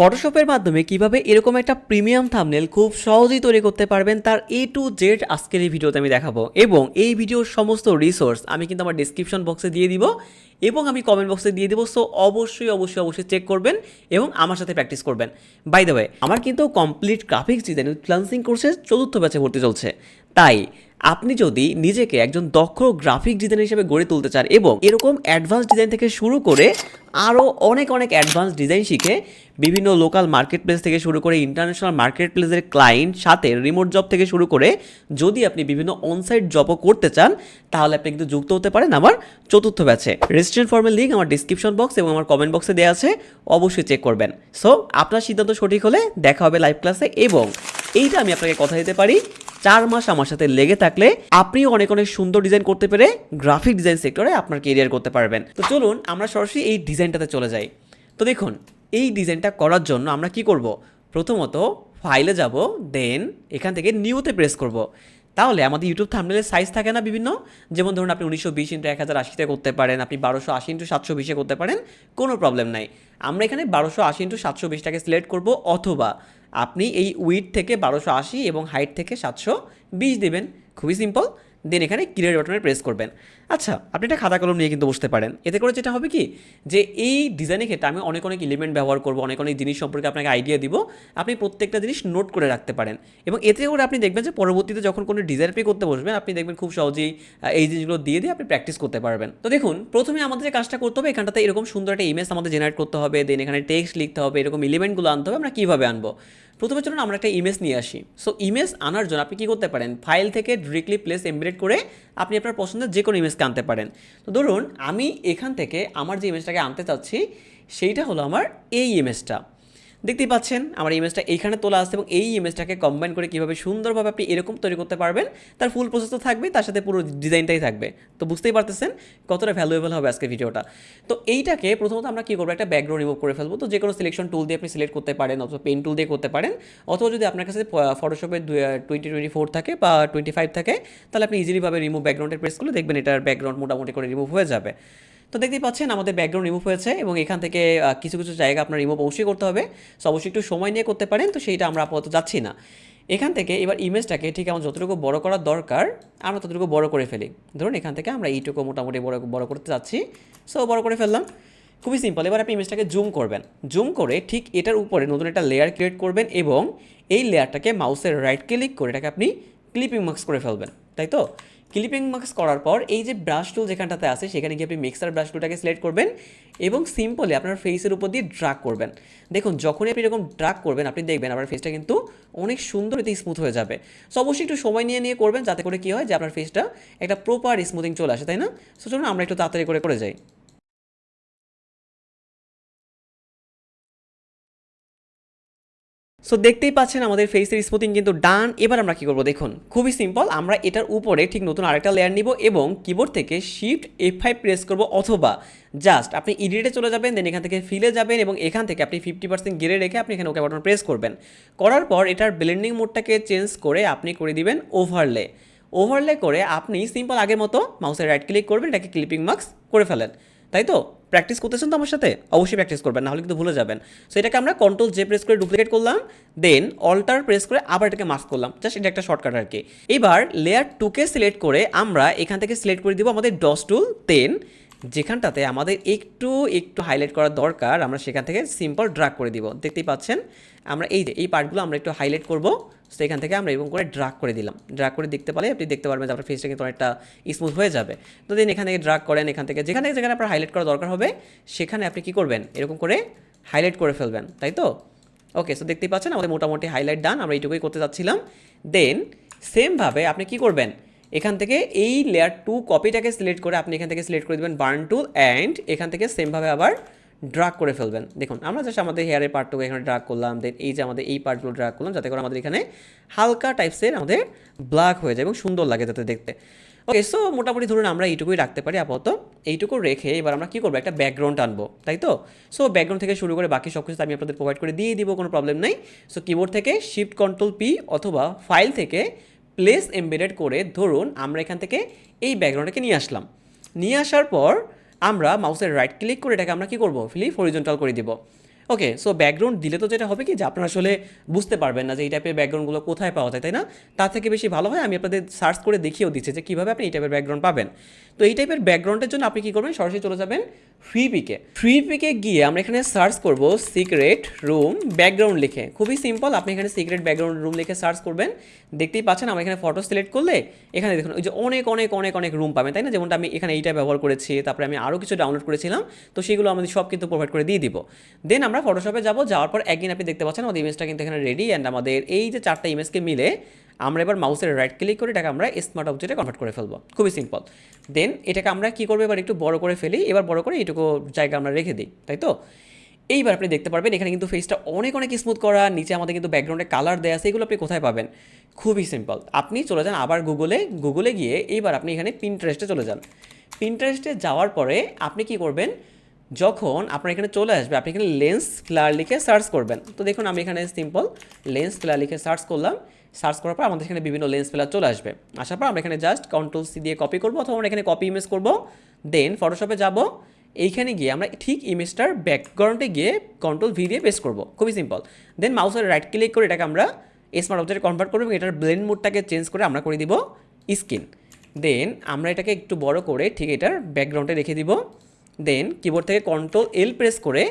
ফটোশপের মাধ্যমে কীভাবে এরকম একটা প্রিমিয়াম থামনেল খুব সহজেই তৈরি করতে পারবেন, তার এ টু জেড আজকের এই ভিডিওতে আমি দেখাবো। এবং এই ভিডিওর সমস্ত রিসোর্স আমি কিন্তু আমার ডিসক্রিপশন বক্সে দিয়ে দিব এবং আমি কমেন্ট বক্সে দিয়ে দিব সো অবশ্যই অবশ্যই অবশ্যই চেক করবেন এবং আমার সাথে প্র্যাকটিস করবেন। বাই দ্য ওয়ে আমার কিন্তু কমপ্লিট গ্রাফিক্স ডিজাইন ফ্রিলান্সিং কোর্সের চতুর্থ ব্যাচে ভর্তি চলছে। তাই আপনি যদি নিজেকে একজন দক্ষ গ্রাফিক ডিজাইনার হিসেবে গড়ে তুলতে চান এবং এরকম অ্যাডভান্স ডিজাইন থেকে শুরু করে আরও অনেক অনেক অ্যাডভান্স ডিজাইন শিখে বিভিন্ন লোকাল মার্কেট প্লেস থেকে শুরু করে ইন্টারন্যাশনাল মার্কেট প্লেসের ক্লায়েন্ট সাথে রিমোট জব থেকে শুরু করে যদি আপনি বিভিন্ন অনসাইট জবও করতে চান, তাহলে আপনি কিন্তু যুক্ত হতে পারেন আমার চতুর্থ ব্যাচে রেজিস্ট্রেশন ফর্মের লিঙ্ক আমার ডিসক্রিপশন বক্স এবং আমার কমেন্ট বক্সে দেওয়া আছে, অবশ্যই চেক করবেন। সো আপনার সিদ্ধান্ত সঠিক হলে দেখা হবে লাইভ ক্লাসে এবং এইটা আমি আপনাকে কথা দিতে পারি। চার মাস আমার সাথে লেগে থাকলে আপনিও অনেক অনেক সুন্দর ডিজাইন করতে পেরে গ্রাফিক ডিজাইন সেক্টরে আপনার কেরিয়ার করতে পারবেন। তো চলুন আমরা সরাসরি এই ডিজাইনটাতে চলে যাই। তো দেখুন, এই ডিজাইনটা করার জন্য আমরা কি করব? প্রথমত ফাইলে যাব দেন এখান থেকে নিউতে প্রেস করব। তাহলে আমাদের ইউটিউব থামনেলের সাইজ থাকে না বিভিন্ন? যেমন ধরুন আপনি উনিশশো বিশ ইন্টু এক হাজার আশিতে করতে পারেন, আপনি বারোশো আশি ইন্টু সাতশো বিশে করতে পারেন, কোনো প্রবলেম নাই। আমরা এখানে বারোশো আশি ইন্টু সাতশো বিশটাকে সিলেক্ট করব অথবা আপনি এই উইথ থেকে বারোশো আশি এবং হাইট থেকে সাতশো বিশ দেবেন। খুবই সিম্পল দেন এখানে ক্রিয়েট বাটনে প্রেস করবেন। আচ্ছা আপনি একটা খাতা কলম নিয়ে কিন্তু বসতে পারেন। এতে করে যেটা হবে কি, যে এই ডিজাইনের ক্ষেত্রে আমি অনেক অনেক এলিমেন্ট ব্যবহার করব, অনেক অনেক জিনিস সম্পর্কে আপনাকে আইডিয়া দিব, আপনি প্রত্যেকটা জিনিস নোট করে রাখতে পারেন। এবং এতে করে আপনি দেখবেন যে পরবর্তীতে যখন কোনো ডিজাইন পে করতে বসবেন, আপনি দেখবেন খুব সহজেই এই জিনিসগুলো দিয়ে দিয়ে আপনি প্র্যাকটিস করতে পারবেন। তো দেখুন, প্রথমে আমাদের যে কাজটা করতে হবে, এখানটাতে এরকম সুন্দর একটা ইমেজ আমাদের জেনারেট করতে হবে দেন এখানে টেক্সট লিখতে হবে, এরকম এলিমেন্টগুলো আনতে হবে, আমরা কীভাবে আনব? প্রথমে চলুন আমরা একটা ইমেজ নিয়ে আসি। সো ইমেজ আনার জন্য আপনি কী করতে পারেন? ফাইল থেকে ডিরেক্টলি প্লেস এমবেড করে আপনি আপনার পছন্দের যে কোনো ইমেজকে আনতে পারেন। তো ধরুন, আমি এখান থেকে আমার যে ইমেজটাকে আনতে চাচ্ছি, সেইটা হলো আমার এই ইমেজটা দেখতেই পাচ্ছেন, আমার ইমেজটা এইখানে তোলা আছে এবং এই ইমেজটাকে কম্বাইন করে কীভাবে সুন্দরভাবে আপনি এরকম তৈরি করতে পারবেন, তার ফুল প্রসেস তো থাকবে, তার সাথে পুরো ডিজাইনটাই থাকবে। তো বুঝতেই পারতেছেন কতটা ভ্যালুয়েবল হবে আজকে ভিডিওটা তো এইটাকে প্রথমত আমরা কী করব, একটা ব্যাকগ্রাউন্ড রিমুভ করে ফেলব। তো যে কোনো সিলেকশন টুল দিয়ে আপনি সিলেক্ট করতে পারেন অথবা পেন টুল দিয়ে করতে পারেন, অথবা যদি আপনার কাছে ফটোশপের টোয়েন্টি টোয়েন্টি ফোর থাকে বা টোয়েন্টি ফাইভ থাকে, তাহলে আপনি ইজিলিভাবে রিমুভ ব্যাকগ্রাউন্ডের প্রেস করলে দেখবেন এটার ব্যাকগ্রাউন্ড মোটামুটি করে রিমুভ হয়ে যাবে। তো দেখতেই পাচ্ছেন আমাদের ব্যাকগ্রাউন্ড রিমুভ হয়েছে এবং এখান থেকে কিছু কিছু জায়গা আপনার রিমুভ অবশ্যই করতে হবে। সো অবশ্যই একটু সময় নিয়ে করতে পারেন, তো সেইটা আমরা আপাতত যাচ্ছি না। এখান থেকে এবার ইমেজটাকে ঠিক আমার যতটুকু বড় করার দরকার, আমরা ততটুকু বড় করে ফেলি। ধরুন এখান থেকে আমরা এইটুকু মোটামুটি বড় বড় করতে যাচ্ছি। সো বড় করে ফেললাম। খুবই সিম্পল এবার আপনি ইমেজটাকে জুম করবেন। জুম করে ঠিক এটার উপরে নতুন একটা লেয়ার ক্রিয়েট করবেন এবং এই লেয়ারটাকে মাউসের রাইট ক্লিক করে এটাকে আপনি ক্লিপিং মার্কস করে ফেলবেন। তাই তো? ক্লিপিং মাস্ক করার পর এই যে ব্রাশ টুল যেখানটাতে আছে, সেখানে গিয়ে আপনি মিক্সার ব্রাশ টুলটাকে সিলেক্ট করবেন এবং সিম্পলি আপনার ফেসের উপর দিয়ে ড্রাগ করবেন। দেখুন, যখনই আপনি এরকম ড্রাগ করবেন, আপনি দেখবেন আপনার ফেসটা কিন্তু অনেক সুন্দর এতে স্মুথ হয়ে যাবে। সো অবশ্যই একটু সময় নিয়ে নিয়ে করবেন, যাতে করে কী হয় যে আপনার ফেসটা একটা প্রপার স্মুথিং চলে আসে, তাই না? সো চলুন আমরা একটু তাড়াতাড়ি করে করে যাই। সো দেখতেই পাচ্ছেন আমাদের ফেসের স্মুথিং কিন্তু ডান এবার আমরা কি করব? দেখুন, খুবই সিম্পল আমরা এটার উপরে ঠিক নতুন আরেকটা লেয়ার নিব এবং কিবোর্ড থেকে শিফট এফ ফাইভ প্রেস করব অথবা জাস্ট আপনি ইডিটে চলে যাবেন দেন এখান থেকে ফিলে যাবেন এবং এখান থেকে আপনি ফিফটি পার্সেন্ট গেড়ে রেখে আপনি এখানে ওকে বাটন প্রেস করবেন। করার পর এটার ব্লেন্ডিং মোডটাকে চেঞ্জ করে আপনি করে দিবেন ওভারলে ওভারলে করে আপনি সিম্পল আগের মতো মাউসের রাইট ক্লিক করবেন, এটাকে ক্লিপিং মার্কস করে ফেলেন। তাই তো? প্র্যাকটিস করতেছেন তো আমার সাথে? অবশ্যই প্র্যাকটিস করবেন, নাহলে কিন্তু ভুলে যাবেন। সো এটাকে আমরা কন্ট্রোল জে প্রেস করে ডুপ্লিকেট করলাম দেন অল্টার প্রেস করে আবার এটাকে মাস্ক করলাম। জাস্ট এটা একটা শর্টকাট আর কি। এবার লেয়ার টুকে সিলেক্ট করে আমরা এখান থেকে সিলেক্ট করে দিব আমাদের ডস টুল দেন যেখানটাতে আমাদের একটু একটু হাইলাইট করার দরকার, আমরা সেখান থেকে সিম্পল ড্রাগ করে দিব। দেখতেই পাচ্ছেন, আমরা এই যে, এই পার্টগুলো আমরা একটু হাইলাইট করব। তো এখান থেকে আমরা এরকম করে ড্রাগ করে দিলাম। ড্রাগ করে দেখতে পারলে আপনি দেখতে পারবেন যে আপনার ফেসটা কিন্তু অনেকটা স্মুথ হয়ে যাবে। তো দিন এখান থেকে ড্রাগ করেন, এখান থেকে যেখানে যেখানে আপনার হাইলাইট করা দরকার হবে, সেখানে আপনি কি করবেন? এরকম করে হাইলাইট করে ফেলবেন, তাই তো? ওকে সো দেখতেই পাচ্ছেন আমাদের মোটামুটি হাইলাইট ডান আমরা এইটুকুই করতে চাচ্ছিলাম দেন সেমভাবে আপনি কি করবেন? এখান থেকে এই লেয়ার টু কপিটাকে সিলেক্ট করে আপনি এখান থেকে সিলেক্ট করে দেবেন বার্ন টুল অ্যান্ড এখান থেকে সেমভাবে আবার ড্রাগ করে ফেলবেন। দেখুন, আমরা জাস্ট আমাদের হেয়ারের পার্টটুকু এখানে ড্রাগ করলাম দেন এই যে আমাদের এই পার্টগুলো ড্রাগ করলাম, যাতে করে আমাদের এখানে হালকা টাইপসের আমাদের ব্ল্যাক হয়ে যায় এবং সুন্দর লাগে যাতে দেখতে। ওকে সো মোটামুটি ধরুন আমরা এইটুকুই রাখতে পারি আপাতত। এইটুকু রেখে এবার আমরা কী করব? একটা ব্যাকগ্রাউন্ড আনব, তাই তো? সো ব্যাকগ্রাউন্ড থেকে শুরু করে বাকি সব কিছু আমি আপনাদের প্রোভাইড করে দিয়ে দিব, কোনো প্রবলেম নেই। সো কিবোর্ড থেকে শিফট কন্ট্রোল পি অথবা ফাইল থেকে প্লেস এমবেডেড করে ধরুন আমরা এখান থেকে এই ব্যাকগ্রাউন্ডটাকে নিয়ে আসলাম। নিয়ে আসার পর আমরা মাউসের রাইট ক্লিক করে এটাকে আমরা কী করব? ফ্লিপ হরিজন্টাল করে দিব। ওকে সো ব্যাকগ্রাউন্ড দিলে তো যেটা হবে কি যে আপনারা আসলে বুঝতে পারবেন না যে এই টাইপের ব্যাকগ্রাউন্ডগুলো কোথায় পাওয়া যায়, তাই না? তার থেকে বেশি ভালো হয় আমি আপনাদের সার্চ করে দেখিয়েও দিচ্ছি যে কীভাবে আপনি এই টাইপের ব্যাকগ্রাউন্ড পাবেন। তো এই টাইপের ব্যাকগ্রাউন্ডের জন্য আপনি কী করবেন? সরাসরি চলে যাবেন ফ্রি পিকে ফ্রি পিকে গিয়ে আমরা এখানে সার্চ করব সিক্রেট রুম ব্যাকগ্রাউন্ড লিখে। খুবই সিম্পল আপনি এখানে সিক্রেট ব্যাকগ্রাউন্ড রুম লিখে সার্চ করবেন। দেখতেই পাচ্ছেন আমরা এখানে ফটো সিলেক্ট করলে এখানে দেখুন, ওই যে অনেক অনেক অনেক অনেক রুম পাবেন, তাই না? যেমনটা আমি এখানে এইটা ব্যবহার করেছি, তারপরে আমি আরও কিছু ডাউনলোড করেছিলাম, তো সেগুলো আমাদের সব কিন্তু প্রোভাইড করে দিয়ে দিব। দেন আমরা ফটোশপে যাব, যাওয়ার পর একদিন আপনি দেখতে পাচ্ছেন আমাদের ইমেজটা কিন্তু এখানে রেডি অ্যান্ড আমাদের এই যে চারটা ইমেজকে মিলে আমরা এবার মাউসের রাইট ক্লিক করে এটাকে আমরা স্মার্ট অবজেক্টে কনভার্ট করে ফেলব। খুবই সিম্পল দেন এটাকে আমরা কী করব এবার একটু বড় করে ফেলি, এবার বড় করে এইটুকু জায়গা আমরা রেখে দিই, তাই তো? এইবার আপনি দেখতে পারবেন এখানে কিন্তু ফেসটা অনেক অনেক স্মুথ করা, নিচে আমাদের কিন্তু ব্যাকগ্রাউন্ডে কালার দেওয়া এগুলো আপনি কোথায় পাবেন? খুবই সিম্পল আপনি চলে যান আবার গুগলে গুগলে গিয়ে এইবার আপনি এখানে পিন্টারেস্টে চলে যান। পিন্টারেস্টে যাওয়ার পরে আপনি কি করবেন? যখন আপনার এখানে চলে আসবে, আপনি এখানে লেন্স ফ্লার লিখে সার্চ করবেন। তো দেখুন, আমি এখানে সিম্পল লেন্স ফ্লার লিখে সার্চ করলাম। সার্চ করার পর আমাদের এখানে বিভিন্ন লেন্স ফ্লার চলে আসবে। আসার পর আমরা এখানে জাস্ট কন্ট্রোল সি দিয়ে কপি করব অথবা আমরা এখানে কপি ইমেজ করব। দেন ফটোশপে যাব। এইখানে গিয়ে আমরা ঠিক ইমেজটার ব্যাকগ্রাউন্ডে গিয়ে কন্ট্রোল ভি দিয়ে পেস্ট করব। খুবই সিম্পল দেন মাউসের রাইট ক্লিক করে এটাকে আমরা স্মার্ট অবজেক্টে কনভার্ট করব এটার ব্লেন্ড মোডটাকে চেঞ্জ করে আমরা করে দিব স্কিন দেন আমরা এটাকে একটু বড় করে ঠিক এটার ব্যাকগ্রাউন্ডে রেখে দিব। দেন কিবোর্ড থেকে কন্ট্রোল এল প্রেস করে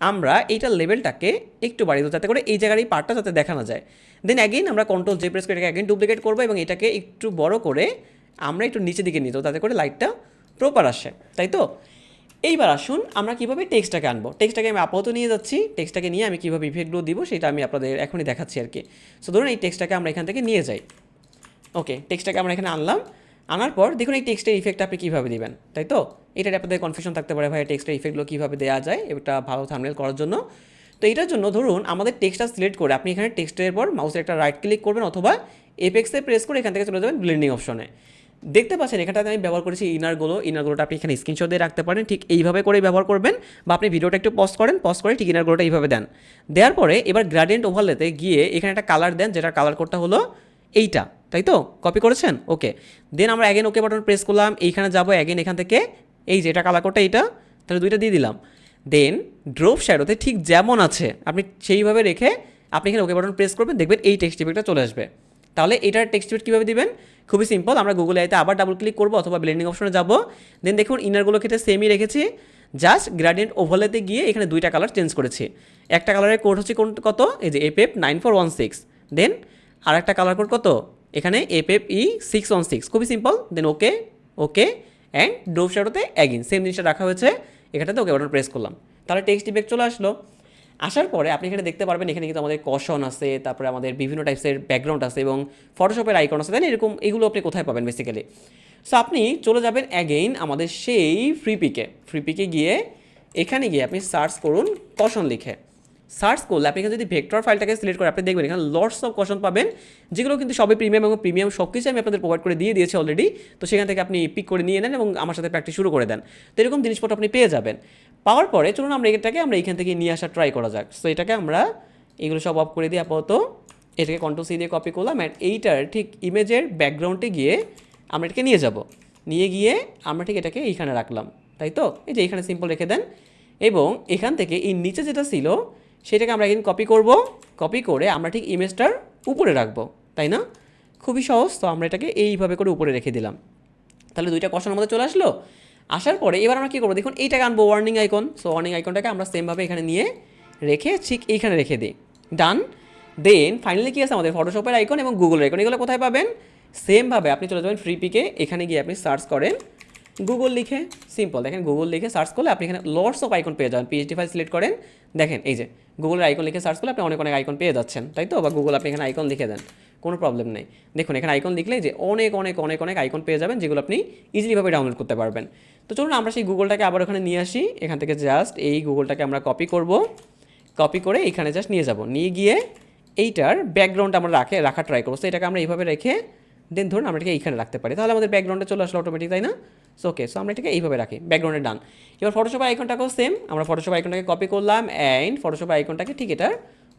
আমরা এইটার লেভেলটাকে একটু বাড়িয়ে দেবো, যাতে করে এই জায়গার এই পার্টটা যাতে দেখানো যায়। দেন অ্যাগেন আমরা কন্ট্রোল জে প্রেস করে এটাকে অ্যাগেন ডুপ্লিকেট করব এবং এটাকে একটু বড় করে আমরা একটু নিচের দিকে নিয়ে যাব, যাতে করে লাইটটা প্রপার আসে। তাই তো? এইবার আসুন আমরা কীভাবে টেক্সটটাকে আনব। টেক্সটটাকে আমি আপাতত নিয়ে যাচ্ছি। টেক্সটটাকে নিয়ে আমি কীভাবে ইফেক্টগুলো দিব সেটা আমি আপনাদের এখনই দেখাচ্ছি আর কি। সো ধরুন এই টেক্সটটাকে আমরা এখান থেকে নিয়ে যাই। ওকে টেক্সটটাকে আমরা এখানে আনলাম। আনার পর দেখুন এই টেক্সটের ইফেক্ট আপনি কীভাবে দিবেন, তাই তো? এটা আপনাদের কনফিউশন থাকতে পারে ভাই টেক্সটের ইফেক্টগুলো কীভাবে দেওয়া যায়, এটা ভালো থামনেল করার জন্য। তো এটার জন্য ধরুন আমাদের টেক্সটটা সিলেক্ট করে আপনি এখানে টেক্সটের পর মাউসের একটা রাইট ক্লিক করবেন অথবা এপেক্সে প্রেস করে এখান থেকে চলে যাবেন ব্লেন্ডিং অপশনে দেখতে পাচ্ছেন এখানটাতে আমি ব্যবহার করেছি ইনারগুলো ইনারগুলোটা আপনি এখানে স্ক্রিনশট দিয়ে রাখতে পারেন, ঠিক এইভাবে করে ব্যবহার করবেন বা আপনি ভিডিওটা একটু পজ করেন পজ করে ঠিক ইনারগুলোটা এইভাবে দেন। দেওয়ার পরে এবার গ্রাডিয়েন্ট ওভারলেতে গিয়ে এখানে একটা কালার দেন যেটা কালার কোডটা হলো এইটা, তাই তো? কপি করেছেন? ওকে দেন আমরা অ্যাগেন ওকে বাটন প্রেস করলাম, এইখানে যাব অ্যাগেন এখান থেকে, এই যে এটা কালার কোডটা এইটা, তাহলে দুইটা দিয়ে দিলাম। দেন ড্রপ শ্যাডোতে ঠিক যেমন আছে, আপনি সেইভাবে রেখে আপনি এখানে ওকে বাটন প্রেস করবেন, দেখবেন এই টেক্সট ইফেক্টটা চলে আসবে। তাহলে এটার টেক্সট ইফেক্ট কীভাবে দিবেন? খুবই সিম্পল আমরা গুগল আইতে আবার ডাবল ক্লিক করব অথবা ব্লেন্ডিং অপশনে যাব। দেন দেখুন ইনারগুলো ক্ষেত্রে সেমই রেখেছি। জাস্ট গ্রাডিয়েন্ট ওভারলেতে গিয়ে এখানে দুইটা কালার চেঞ্জ করেছি। একটা কালারের কোড হচ্ছে কোন, কত? এই যে এপএফ nine four one six then আর একটা কালার কোড কত? এখানে এফ এপএফ ই সিক্স ওয়ান সিক্স খুবই simple then okay okay and dove শ্যাডোতে অ্যাগিন সেম জিনিসটা রাখা হয়েছে, এখানটাতে ওকে বাটন প্রেস করলাম। তাহলে টেক্সট ইফেক্ট চলে আসলো। আসার পরে আপনি এখানে দেখতে পারবেন, এখানে কিন্তু আমাদের কশন আছে, তারপরে আমাদের বিভিন্ন টাইপসের ব্যাকগ্রাউন্ড আছে এবং ফটোশপের আইকন আছে তাই এরকম এগুলো আপনি কোথায় পাবেন বেসিক্যালি সো আপনি চলে যাবেন অ্যাগেইন আমাদের সেই ফ্রি পিকে ফ্রি পিকে গিয়ে, এখানে গিয়ে আপনি সার্চ করুন কশন লিখে। সার্চ করলে, আপনি এখানে যদি ভেক্টর ফাইলটাকে সিলেক্ট করে আপনি দেখবেন, এখানে লটস অফ কশন পাবেন। যেগুলো কিন্তু সবই প্রিমিয়াম এবং প্রিমিয়াম সব কিছু আমি আপনাদের প্রোভাইড করে দিয়ে দিয়েছি অলরেডি তো সেখান থেকে আপনি পিক করে নিয়ে নেন এবং আমার সাথে প্র্যাকটিস শুরু করে দেন। তো এরকম জিনিসপত্র আপনি পেয়ে যাবেন। পাওয়ার পরে চলুন আমরা এটাকে, আমরা এখান থেকে নিয়ে আসা ট্রাই করা যাক। সো এটাকে আমরা এগুলো সব অফ করে দিই আপাতত এটাকে কন্ট্রোল সি দিয়ে কপি করলাম অ্যান্ড এইটার ঠিক ইমেজের ব্যাকগ্রাউন্ডে গিয়ে আমরা এটাকে নিয়ে যাব। নিয়ে গিয়ে আমরা ঠিক এটাকে এইখানে রাখলাম। তাই তো? এই যে এইখানে সিম্পল রেখে দেন। এবং এখান থেকে এই নিচে যেটা ছিল সেটাকে আমরা এখানে কপি করব। কপি করে আমরা ঠিক ইমেজটার উপরে রাখব, তাই না? খুবই সহজ, তো আমরা এটাকে এইভাবে করে উপরে রেখে দিলাম। তাহলে দুইটা কষানোর মধ্যে চলে আসলো। আসার পরে এবার আমরা কী করব? দেখুন, এইটাকে আনব ওয়ার্নিং আইকন সো ওয়ার্নিং আইকনটাকে আমরা সেমভাবে এখানে নিয়ে রেখে ঠিক এইখানে রেখে দিই। ডান দেন ফাইনালি কী আছে আমাদের? ফটোশপের আইকন এবং গুগল আইকন এগুলো কোথায় পাবেন? সেমভাবে আপনি চলে যাবেন ফ্রি পিকে এখানে গিয়ে আপনি সার্চ করেন। গুগল লিখে সিম্পল দেখেন গুগল লিখে সার্চ করলে আপনি এখানে লর্ডস অফ আইকন পেয়ে যাবেন। পিএইচডি ফাইল সিলেক্ট করেন, দেখেন এই যে গুগলের আইকন লিখে সার্চ করলে আপনি অনেক অনেক আইকন পেয়ে যাচ্ছেন, তাই তো? বা গুগল আপনি এখানে আইকন লিখে দেন, কোনো প্রবলেম নেই। দেখুন, এখানে আইকন লিখলে যে অনেক অনেক অনেক অনেক আইকন পেয়ে যাবেন, যেগুলো আপনি ইজিলিভাবে ডাউনলোড করতে পারবেন। তো চলুন আমরা সেই গুগলটাকে আবার ওখানে নিয়ে আসি। এখান থেকে জাস্ট এই গুগলটাকে আমরা কপি করব। কপি করে এখানে জাস্ট নিয়ে যাব। নিয়ে গিয়ে এইটার ব্যাকগ্রাউন্ড আমরা রাখে রাখা ট্রাই করব। তো এটাকে আমরা এইভাবে রেখে দেন ধরুন আমরা এটাকে এইখানে রাখতে পারি। তাহলে আমাদের ব্যাকগ্রাউন্ডে চলে আসলো অটোমেটিক তাই না? সো ওকে সো আমরা এটাকে এইভাবে রাখি ব্যাকগ্রাউন্ডে ডান এবার ফটোশপ আইকনটাকেও সেম আমরা ফটোশপ আইকনটাকে কপি করলাম অ্যান্ড ফটোশপ আইকনটাকে ঠিক এটার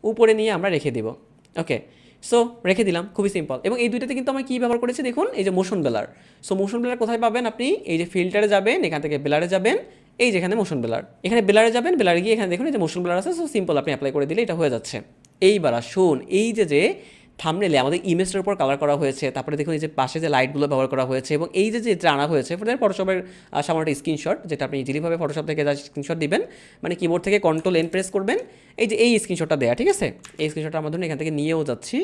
উপরে নিয়ে আমরা রেখে দিব। ওকে সো রেখে দিলাম, খুবই সিম্পল এবং এই দুইটাতে কিন্তু আমরা কী ব্যবহার করেছি দেখুন, এই যে মোশন বেলার সো মোশন বেলার কোথায় পাবেন আপনি? এই যে ফিল্টারে যাবেন, এখান থেকে বেলারে যাবেন, এই যেখানে মোশন বেলার এখানে বেলারে যাবেন ব্লারে গিয়ে এখানে দেখুন এই যে মোশন বেলার আছে সো সিম্পল আপনি অ্যাপ্লাই করে দিলে এটা হয়ে যাচ্ছে। এইবার আসুন, এই যে যে থামনেলে আমাদের ইমেজটার উপর কালার করা হয়েছে, তারপরে দেখুন এই যে পাশে যে লাইটগুলো ব্যবহার করা হয়েছে এবং এই যে যেটা আনা হয়েছে ফটোশপের সামান্য একটা স্ক্রিনশট যেটা আপনি ইজিলিভাবে ফটোশপ থেকে যা স্ক্রিনশট দিবেন। মানে কিবোর্ড থেকে কন্ট্রোল এন প্রেস করবেন। এই যে, এই স্ক্রিনশটটা দেয়া, ঠিক আছে? এই স্ক্রিনশটটা আমরা ধরুন এখান থেকে নিয়েও যাচ্ছি।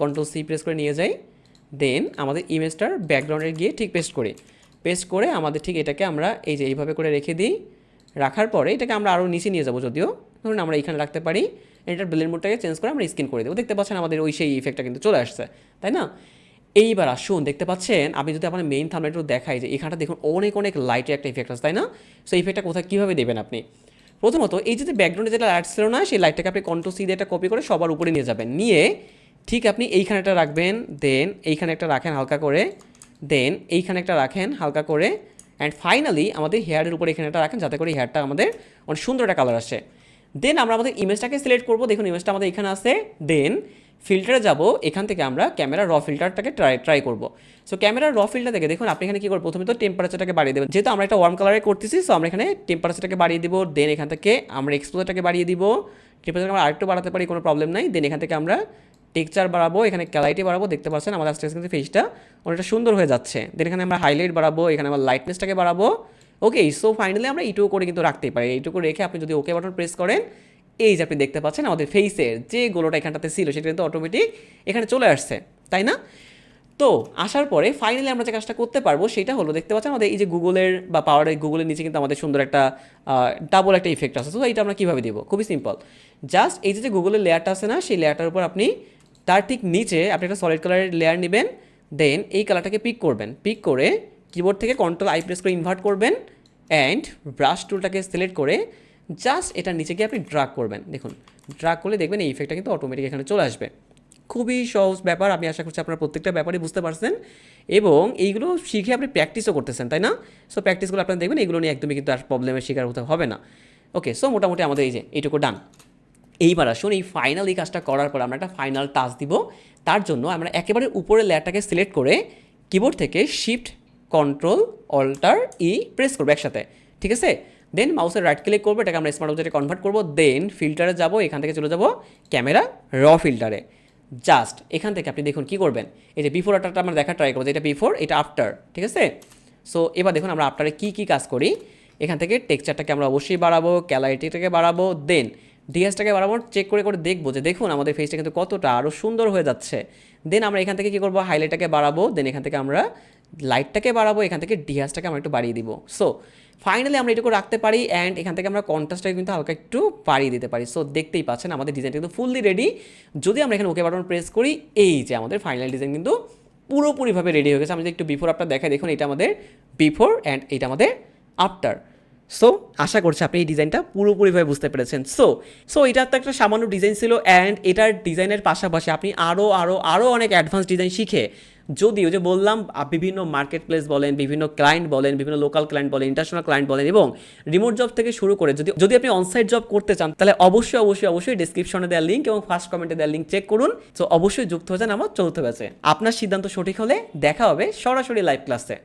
কন্ট্রোল সি প্রেস করে নিয়ে যাই। দেন আমাদের ইমেজটার ব্যাকগ্রাউন্ডে গিয়ে ঠিক পেস্ট করি। পেস্ট করে আমাদের ঠিক এটাকে আমরা এই যে, এইভাবে করে রেখে দিই। রাখার পরে এটাকে আমরা আরও নিচে নিয়ে যাব যদিও। ধরুন আমরা এখানে রাখতে পারি। এটার ব্লেন্ড মোডটাকে চেঞ্জ করে আমরা স্ক্রিন করে দেবো। দেখতে পাচ্ছেন আমাদের ওই সেই ইফেক্টটা কিন্তু চলে আসছে, তাই না? এইবার আসুন, দেখতে পাচ্ছেন, আমি যদি আপনার মেইন থামলে একটু দেখাই যে এখানটা দেখুন অনেক অনেক লাইটের একটা ইফেক্ট আছে, তাই না? সো ইফেক্টটা কোথায়, কীভাবে দেবেন আপনি? প্রথমত, এই যে ব্যাকগ্রাউন্ডে যেটা লাইট ছিল না, সেই লাইটটাকে আপনি কন্ট্রোল সি দিয়ে একটা কপি করে সবার উপরে নিয়ে যাবেন। নিয়ে ঠিক আপনি এইখানে একটা রাখবেন দেন এইখানে একটা রাখেন হালকা করে দেন এইখানে একটা রাখেন হালকা করে অ্যান্ড ফাইনালি আমাদের হেয়ারের উপরে এখানে একটা রাখেন, যাতে করে হেয়ারটা আমাদের অনেক সুন্দর একটা কালার আসে। দেন আমরা আমাদের ইমেজটাকে সিলেক্ট করব। দেখুন ইমেজটা আমাদের এখানে আছে। দেন ফিল্টারে যাব। এখান থেকে আমরা ক্যামেরা র ফিল্টারটাকে ট্রাই ট্রাই করব। সো ক্যামেরা র ফিল্টার থেকে দেখুন, আপনি এখানে কী করব? প্রথমে তো টেম্পারেচারটাকে বাড়িয়ে দেবেন। যেহেতু আমরা একটা ওয়ার্ম কালারে করতেছি সো আমরা এখানে টেম্পারেচারটাকে বাড়িয়ে দিব। দেন এখান থেকে আমরা এক্সপোজারটাকে বাড়িয়ে দিব। টেম্পারেচার আমরা আরেকটু বাড়াতে পারি, কোনো প্রবলেম নাই। দেন এখান থেকে আমরা টেক্সচার বাড়াবো। এখানে ক্যালাইটি বাড়াবো। দেখতে পাচ্ছেন আমাদের আস্তে আস্তে ফেসটা অনেকটা সুন্দর হয়ে যাচ্ছে। দেন এখানে আমরা হাইলাইট বাড়াবো। এখানে আমরা লাইটনেসটাকে বাড়াবো। ওকে সো ফাইনালি আমরা এইটুকু করে কিন্তু রাখতেই পারি। এইটুকু রেখে আপনি যদি ওকে বাটন প্রেস করেন, এই যে আপনি দেখতে পাচ্ছেন আমাদের ফেসের যে গোলোটা এখানটাতে ছিল, সেটা কিন্তু অটোমেটিক এখানে চলে আসছে, তাই না? তো আসার পরে ফাইনালি আমরা যে কাজটা করতে পারব, সেটা হলো দেখতে পাচ্ছেন আমাদের এই যে গুগলের বা পাওয়ারের গুগলের নিচে কিন্তু আমাদের সুন্দর একটা ডাবল একটা ইফেক্ট আছে। তো এইটা আমরা কীভাবে দিব? খুবই সিম্পল জাস্ট এই যে গুগলের লেয়ারটা আছে না, সেই লেয়ারটার উপর আপনি তার ঠিক নিচে আপনি একটা সলিড কালারের লেয়ার নেবেন দেন এই কালারটাকে পিক করবেন। পিক করে কিবোর্ড থেকে কন্ট্রোল আই প্রেস করে ইনভার্ট করবেন অ্যান্ড ব্রাশ টুলটাকে সিলেক্ট করে জাস্ট এটার নিচে গিয়ে আপনি ড্রাগ করবেন। দেখুন ড্রাগ করলে দেখবেন এই ইফেক্টটা কিন্তু অটোমেটিক এখানে চলে আসবে। খুবই সহজ ব্যাপার, আমি আশা করছি আপনারা প্রত্যেকটা ব্যাপারই বুঝতে পারছেন। এবং এইগুলো শিখে আপনি প্র্যাকটিসও করতেছেন, তাই না? সো প্র্যাকটিসগুলো আপনারা দেখবেন এগুলো নিয়ে একদমই কিন্তু আর প্রবলেমের শিকার হতে হবে না। ওকে সো মোটামুটি আমাদের এই যে, এইটুকু ডান এইবার আসুন, এই ফাইনাল এই কাজটা করার পর আমরা একটা ফাইনাল টাচ দিব। তার জন্য আমরা একেবারে উপরে লেয়ারটাকে সিলেক্ট করে কিবোর্ড থেকে shift control alter E press করব একসাথে, ঠিক আছে? দেন মাউসের রাইট ক্লিক করব, এটাকে আমরা স্মার্ট অবজেক্টে কনভার্ট করব দেন ফিল্টারে যাব, এখান থেকে চলে যাব ক্যামেরা র ফিল্টারে জাস্ট এখান থেকে আপনি দেখুন কি করবেন? এই যে বিফোর আফটারটা আমরা দেখা ট্রাই করব এটা বিফোর এটা আফটার ঠিক আছে? সো এবার দেখুন আমরা আফটারে কী কী কাজ করি? এখান থেকে টেক্সচারটাকে আমরা অবশ্যই বাড়াবো ক্যালারিটিটাকে বাড়াবো দেন ডিএসটাকে বাড়াবো চেক করে করে দেখব যে দেখুন আমাদের ফেসটা কিন্তু কতটা আরও সুন্দর হয়ে যাচ্ছে। দেন আমরা এখান থেকে কী করব? হাইলাইটটাকে বাড়াবো দেন এখান থেকে আমরা লাইটটাকে বাড়াবো, এখান থেকে ডিহাসটাকে আমরা একটু বাড়িয়ে দিব। সো ফাইনালি আমরা এটুকু রাখতে পারি অ্যান্ড এখান থেকে আমরা কন্ট্রাস্টটাকে কিন্তু হালকা একটু বাড়িয়ে দিতে পারি। সো দেখতেই পাচ্ছেন আমাদের ডিজাইনটা কিন্তু ফুললি রেডি যদি আমরা এখানে ওকে বাটন প্রেস করি, এই যে আমাদের ফাইনাল ডিজাইন কিন্তু পুরোপুরিভাবে রেডি হয়ে গেছে। আমি যদি একটু বিফোর আফটার দেখাই, দেখুন এটা আমাদের বিফোর অ্যান্ড এটা আমাদের আফটার সো আশা করছি আপনি এই ডিজাইনটা পুরোপুরিভাবে বুঝতে পেরেছেন। সো সো এটা তো একটা সামান্য ডিজাইন ছিল অ্যান্ড এটার ডিজাইনের পাশাপাশি আপনি আরও আরও আরও অনেক অ্যাডভান্স ডিজাইন শিখে, যদিও যে বললাম বিভিন্ন মার্কেট প্লেস বলেন, বিভিন্ন ক্লায়েন্ট বলেন, বিভিন্ন লোকাল ক্লায়েন্ট বলেন ইন্টারন্যাশনাল ক্লায়েন্ট বলেন এবং রিমোট জব থেকে শুরু করে যদি যদি আপনি অনসাইট জব করতে চান, তাহলে অবশ্যই অবশ্যই অবশ্যই ডিসক্রিপশনে দেওয়া লিঙ্ক এবং ফার্স্ট কমেন্টে দেওয়া লিঙ্ক চেক করুন। তো অবশ্যই যুক্ত হয়ে যান আমার চৌথ ব্যাচে আপনার সিদ্ধান্ত সঠিক হলে দেখা হবে সরাসরি লাইভ ক্লাসে